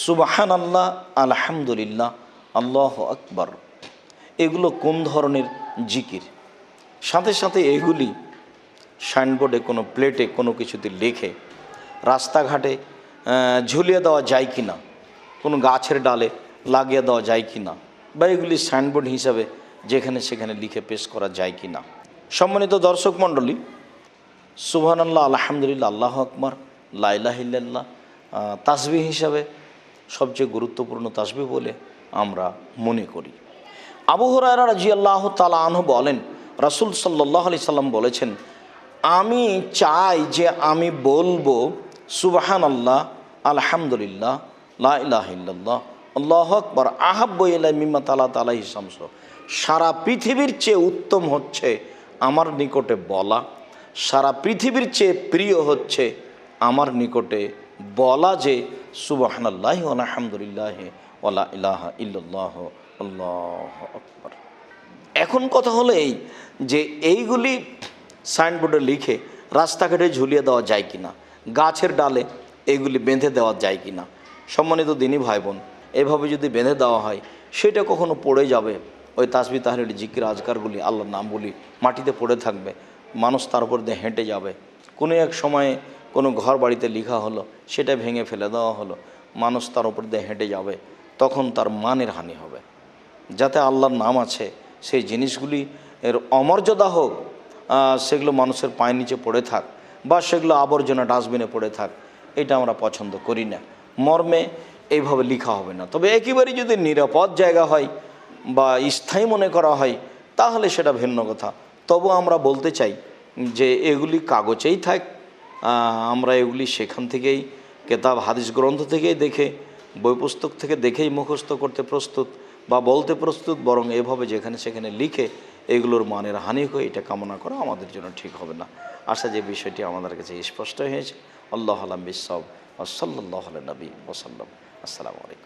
সুবাহান আল্লাহ আলহামদুলিল্লাহ, আল্লাহ আকবর। এগুলো কোন ধরনের জিকির? সাথে সাথে এগুলি সাইনবোর্ডে কোনো প্লেটে কোনো কিছুতে লিখে রাস্তাঘাটে ঝুলিয়ে দেওয়া যায় কি না কোনো গাছের ডালে লাগিয়ে দেওয়া যায় কি না বা এগুলি সাইনবোর্ড হিসাবে যেখানে সেখানে লিখে পেশ করা যায় কি না সম্মানিত দর্শক মণ্ডলী সুবহান আল্লাহ আলহামদুলিল্লাহ, আল্লাহ আকবর লাইলাহিল্লাহ তাসবি হিসাবে সবচেয়ে গুরুত্বপূর্ণ তাসবি বলে আমরা মনে করি। আবু হরারা রাজি আল্লাহ তালা আনহু বলেন, রাসুল সাল্লাহ আলি সাল্লাম বলেছেন, আমি চাই যে আমি বলব সুবাহান আল্লাহ আলহামদুলিল্লাহ লাহ আল্লাহ আকবর আহাব্বাই মিম্মা তালা তালা হিসামস সারা পৃথিবীর চেয়ে উত্তম হচ্ছে আমার নিকটে বলা, সারা পৃথিবীর চেয়ে প্রিয় হচ্ছে আমার নিকটে বলা যে আকবর। এখন কথা হলো এই যে এইগুলি সাইনবোর্ডে লিখে রাস্তাঘাটে ঝুলিয়ে দেওয়া যায় কি না গাছের ডালে এগুলি বেঁধে দেওয়া যায় কি না সম্মানিত দিনী ভাই বোন এভাবে যদি বেঁধে দেওয়া হয়, সেটা কখনো পড়ে যাবে? ওই তাসবি তাহলিল জিকির আজকারগুলি আল্লাহর নামগুলি মাটিতে পড়ে থাকবে, মানুষ তার উপর দিয়ে হেঁটে যাবে। কোনো এক সময়ে কোনো ঘর বাড়িতে লিখা হলো, সেটা ভেঙে ফেলে দেওয়া হলো, মানুষ তার উপর দিয়ে হেঁটে যাবে, তখন তার মানের হানি হবে। যাতে আল্লাহর নাম আছে, সেই জিনিসগুলি এর অমর্যাদা হোক সেগুলো মানুষের পায়ের নিচে পড়ে থাক, বা সেগুলো আবর্জনা ডাস্টবিনে পড়ে থাক, এটা আমরা পছন্দ করি না। মর্মে এইভাবে লিখা হবে না। তবে একেবারেই যদি নিরাপদ জায়গা হয়, বা স্থায়ী মনে করা হয়, তাহলে সেটা ভিন্ন কথা। তবু আমরা বলতে চাই যে এগুলি কাগজেই থাক আমরা এগুলি সেখান থেকেই, কেতাব, হাদিস গ্রন্থ থেকেই দেখে, বই পুস্তক থেকে দেখেই মুখস্থ করতে প্রস্তুত বা বলতে প্রস্তুত, বরং এভাবে যেখানে সেখানে লিখে এগুলোর মানের হানি হয়ে এটা কামনা করা আমাদের জন্য ঠিক হবে না। আশা যে বিষয়টি আমাদের কাছে স্পষ্ট হয়েছে। আল্লাহ আলম বিসব আসল্লাহ নবী ওসাল্লাম আসসালামু আলাইকুম।